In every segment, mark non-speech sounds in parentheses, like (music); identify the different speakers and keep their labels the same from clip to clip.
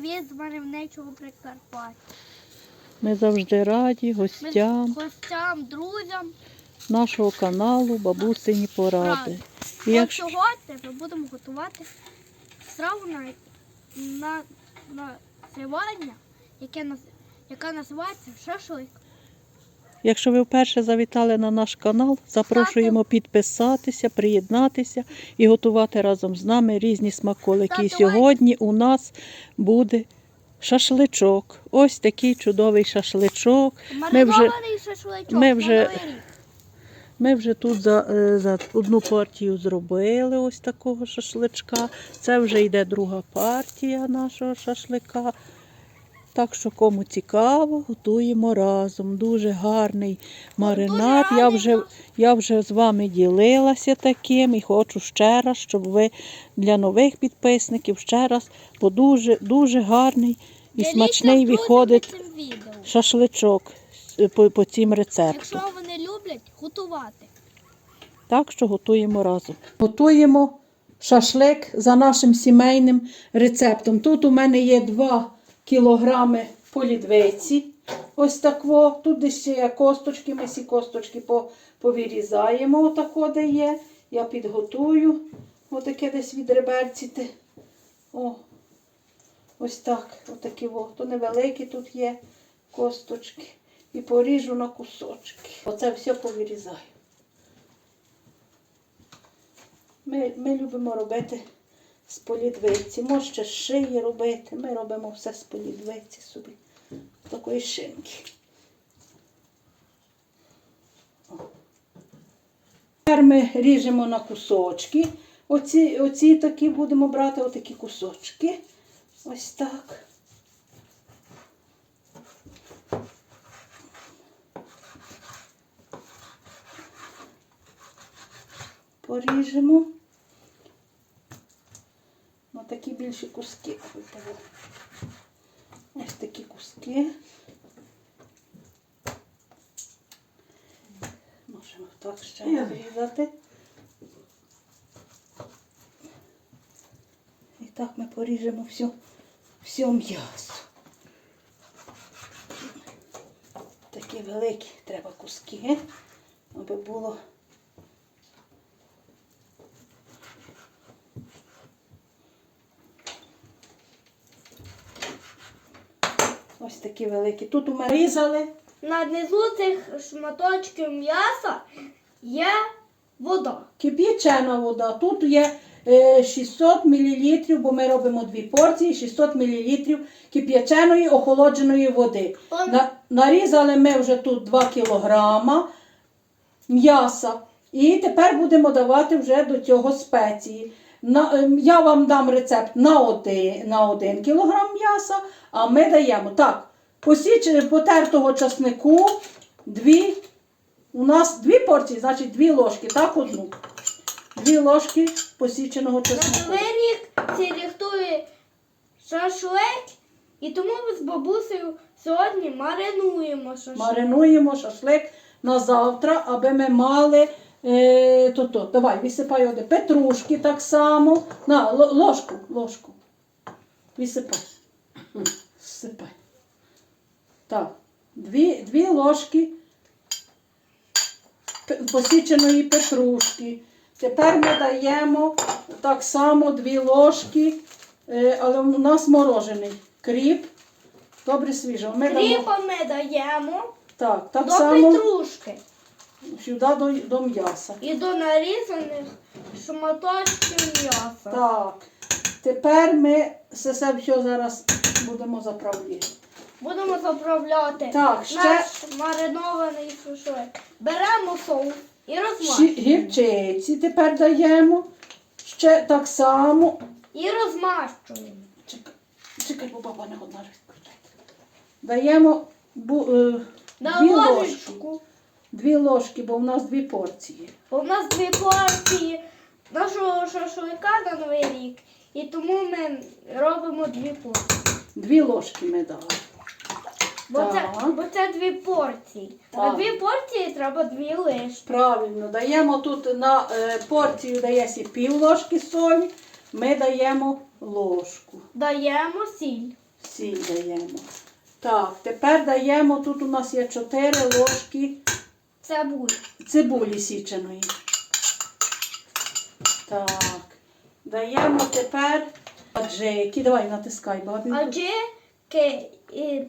Speaker 1: привіт з мальовничого Прикарпаття.
Speaker 2: Ми завжди раді
Speaker 1: Ми
Speaker 2: гостям
Speaker 1: гостям, друзям.
Speaker 2: нашого каналу Бабусині Поради.
Speaker 1: І
Speaker 2: І
Speaker 1: От
Speaker 2: якщо,
Speaker 1: сьогодні ми будемо готувати страву на, на, на сьогодні, яке, яка називається шашлик.
Speaker 2: Якщо ви вперше завітали на наш канал, запрошуємо підписатися, приєднатися і готувати разом з нами різні смаколики. І сьогодні у нас буде шашличок. Ось такий чудовий шашличок. Ми вже, ми вже- ми вже тут за, е, за одну партію зробили ось такого шашличка. Це вже йде друга партія нашого шашлика. Так що кому цікаво, готуємо разом. Дуже гарний маринад. Я вже, я вже з вами ділилася таким і хочу ще раз, щоб ви для нових підписників ще раз, бо дуже, дуже гарний і
Speaker 1: Діліться
Speaker 2: смачний виходить шашличок е, по, по цим рецепту.
Speaker 1: Якщо вони люблять готувати.
Speaker 2: Так що готуємо разом. Готуємо шашлик за нашим сімейним рецептом. Тут у мене є 2 кілограми полідвиці. Ось такво. Тут ще є косточки, ми ці косточки повирізаємо, отако де є. Я підготую. Отаке десь відреберціти. О, ось так. Отакі во. То невеликі тут є косточки. І поріжу на кусочки. Оце все повирізаю. Ми, ми любимо робити з полідвиці. Можете шиї робити. Ми робимо все з полідвиці собі. Такої шинки. Тепер ми ріжемо на кусочки. Оці, оці такі будемо брати отакі кусочки. Ось так. Поріжемо. На такі більші куски. Ось такі куски. Можемо так ще порізати. І так ми поріжемо всю, всю м'ясо. Такі великі треба куски, аби було. Ось такі великі. Тут у мене різали.
Speaker 1: На низу цих шматочків м'яса є вода.
Speaker 2: Кип'ячена вода. Тут є е, 600 мл, бо ми робимо дві порції, 600 мл кип'яченої охолодженої води.
Speaker 1: Он-
Speaker 2: На, нарізали ми вже тут 2 кг м'яса. І тепер будемо давати вже до цього спеції. На, ем, я вам дам рецепт на 1, на 1 кг м'яса, а ми даємо так, посіч, потертого часнику, дві, у нас дві порції, значить дві ложки, так одну. Дві ложки посіченого
Speaker 1: На
Speaker 2: часнику.
Speaker 1: новий рік всі рихтує шашлик, і тому ми з бабусею сьогодні маринуємо шашлик.
Speaker 2: Маринуємо шашлик на завтра, аби ми мали. Е, то, то, давай, висипай один. Петрушки так само. На, ложку, ложку. Висипай. Сипай. Так, дві, дві ложки посіченої петрушки. Тепер ми даємо так само дві ложки, е, але у нас морожений кріп. Добре свіжо. Ми дамо,
Speaker 1: ми даємо
Speaker 2: так, так
Speaker 1: до
Speaker 2: само
Speaker 1: петрушки
Speaker 2: сюди до, до м'яса.
Speaker 1: і до нарізаних шматочків м'яса.
Speaker 2: Так. Тепер ми це все все зараз будемо заправляти.
Speaker 1: Будемо заправляти
Speaker 2: Так, ще-
Speaker 1: наш маринований шашлик. Беремо соус і розмащуємо.
Speaker 2: Гірчиці тепер даємо. Ще так само.
Speaker 1: І розмащуємо.
Speaker 2: Чекай, чекай, бо баба не годна розкрутити. Даємо бу, е,
Speaker 1: На
Speaker 2: дві ложки.
Speaker 1: ложечку.
Speaker 2: Дві ложки, бо в нас дві порції.
Speaker 1: Бо в нас дві порції нашого шашлика на Новий рік. І тому ми робимо дві порції.
Speaker 2: Дві ложки ми дали.
Speaker 1: Бо, це, бо це дві порції. На
Speaker 2: Так.
Speaker 1: дві порції треба дві лишні.
Speaker 2: Правильно, даємо тут на е, порцію дається пів ложки солі, ми даємо ложку.
Speaker 1: Даємо сіль.
Speaker 2: Сіль даємо. Так, тепер даємо, тут у нас є 4 ложки
Speaker 1: Це буде.
Speaker 2: цибулі січеної. Так. Даємо тепер аджики. Давай натискай, бабі.
Speaker 1: Адже ке- і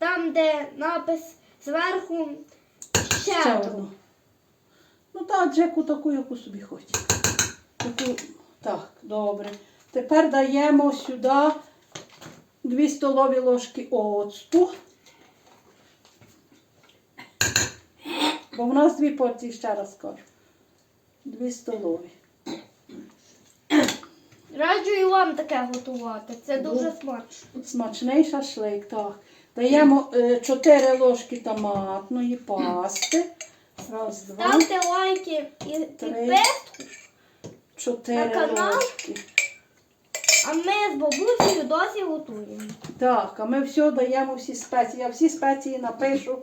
Speaker 1: там, де напис зверху ще, одну.
Speaker 2: Ну та аджику таку, яку собі хочеш. Таку... Так, добре. Тепер даємо сюди 2 столові ложки оцту. Бо в нас дві порції, ще раз кажу. Дві столові.
Speaker 1: Раджу і вам таке готувати. Це дуже
Speaker 2: Ну.
Speaker 1: смачно.
Speaker 2: Смачний шашлик, так. Даємо 4 ложки томатної пасти. Раз, два,
Speaker 1: Ставте лайки і підписку,
Speaker 2: чотири
Speaker 1: на канал.
Speaker 2: ложки.
Speaker 1: а ми з бабусею досі готуємо.
Speaker 2: Так, а ми все даємо всі спеції. Я всі спеції напишу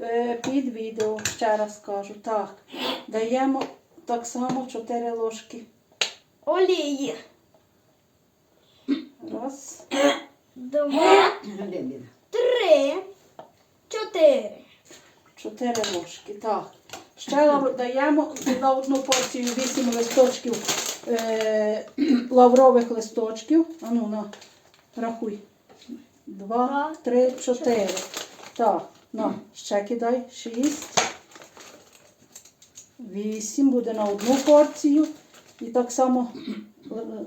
Speaker 2: е, під відео, ще раз кажу. Так, даємо так само 4 ложки.
Speaker 1: Олії.
Speaker 2: Раз,
Speaker 1: Два, три, чотири.
Speaker 2: 4 ложки. Так. Ще даємо на одну порцію 8 листочків е, (clears throat) лаврових листочків. А ну, на, рахуй. Два, три, чотири. Так, на, ще кидай. Шість. Вісім буде на одну порцію. І так само (clears throat)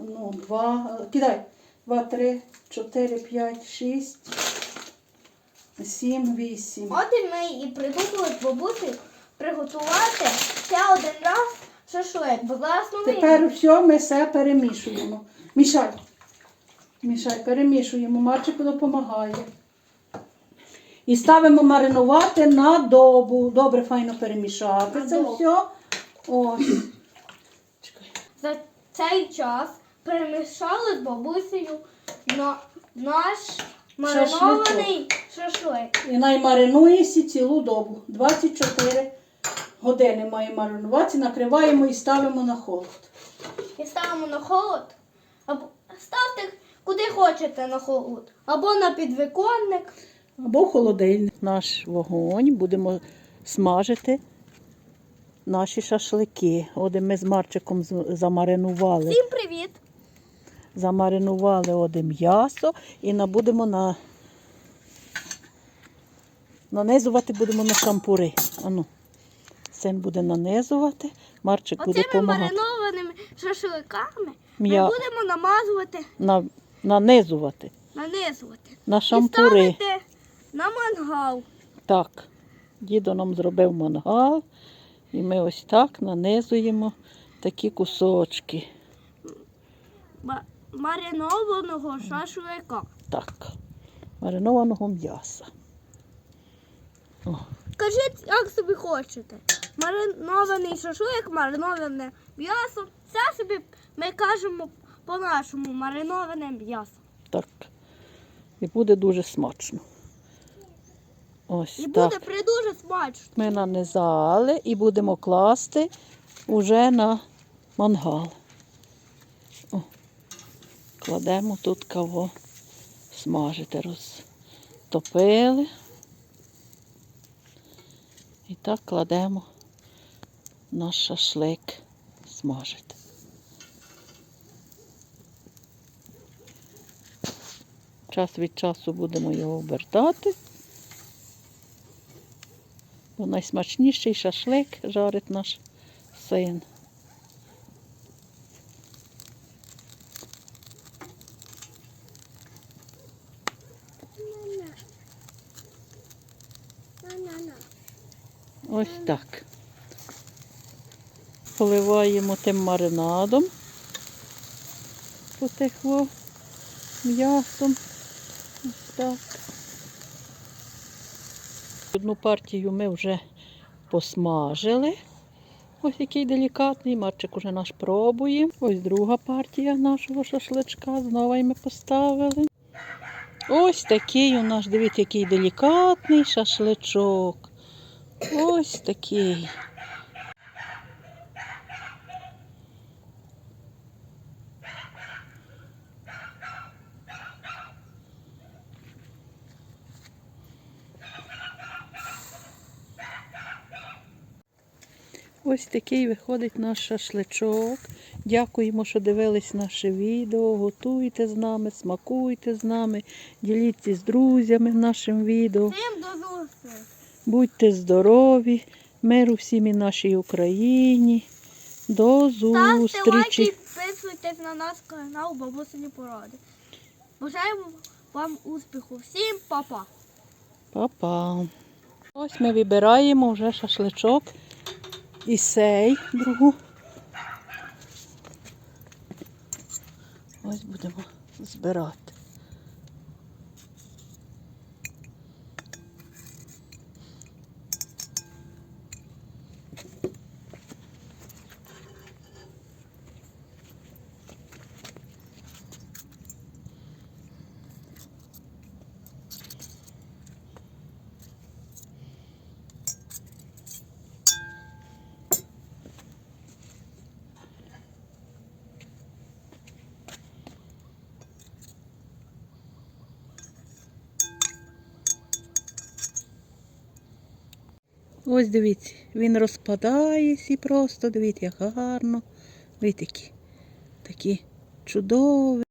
Speaker 2: ну, два. Кидай. Два, три, чотири, п'ять, шість. Сім, вісім.
Speaker 1: От і ми і придумали з бабусею приготувати ще один раз шашлик. Зараз новий.
Speaker 2: Тепер все ми все перемішуємо. Мішай. Мішай, перемішуємо. Марчику допомагає. І ставимо маринувати на добу. Добре, файно перемішати
Speaker 1: На
Speaker 2: це
Speaker 1: добу.
Speaker 2: все. Ось. Чекай.
Speaker 1: За цей час перемішали з бабусею на наш маринований шашлик.
Speaker 2: І наймаринується цілу добу. 24 години має маринуватися. Накриваємо і ставимо на холод.
Speaker 1: І ставимо на холод. Або ставте куди хочете на холод. Або на підвіконник.
Speaker 2: Або в холодильник. Наш вогонь будемо смажити наші шашлики. Оде ми з Марчиком замаринували.
Speaker 1: Всім привіт!
Speaker 2: Замаринували оде м'ясо і будемо на... нанизувати будемо на шампури. Ану. Син буде нанизувати, Марчик буде
Speaker 1: Оцими
Speaker 2: допомагати.
Speaker 1: маринованими шашликами ми будемо намазувати,
Speaker 2: На... Нанизувати
Speaker 1: нанизувати.
Speaker 2: на
Speaker 1: І
Speaker 2: шампури.
Speaker 1: ставити на мангал.
Speaker 2: Так, дідо нам зробив мангал, і ми ось так нанизуємо такі кусочки.
Speaker 1: Ма- Маринованого шашлика.
Speaker 2: Так, маринованого м'яса. О,
Speaker 1: Кажіть, як собі хочете. Маринований шашлик, мариноване м'ясо. Це собі ми кажемо по-нашому мариноване м'ясо.
Speaker 2: так. І буде дуже смачно. Ось
Speaker 1: І
Speaker 2: так.
Speaker 1: буде придуже смачно.
Speaker 2: Ми нанизали і будемо класти уже на мангал. Кладемо тут кого смажити, розтопили. І так кладемо наш шашлик смажити. Час від часу будемо його обертати. Бо найсмачніший шашлик жарить наш син. Ось так. Поливаємо тим маринадом. Потекло м'ясом. Ось так. Одну партію ми вже посмажили. Ось який делікатний. Марчик уже наш пробує. Ось друга партія нашого шашличка. Знову ми поставили. Ось такий у нас, дивіться, який делікатний шашличок. Ось такий. Ось такий виходить наш шашличок. Дякуємо, що дивились наше відео. Готуйте з нами, смакуйте з нами, діліться з друзями нашим відео.
Speaker 1: Зустрічі.
Speaker 2: Будьте здорові, миру всім і нашій Україні. До
Speaker 1: Ставте лайки
Speaker 2: зустрічі.
Speaker 1: підписуйтесь на наш канал Бабусині Поради. Бажаємо вам успіху. Всім па-па.
Speaker 2: Па-па. Ось ми вибираємо вже шашличок і сей другу. Ось будемо збирати. Ось дивіться, він розпадається просто, дивіться, як гарно. Дивіться, такі, такі чудові.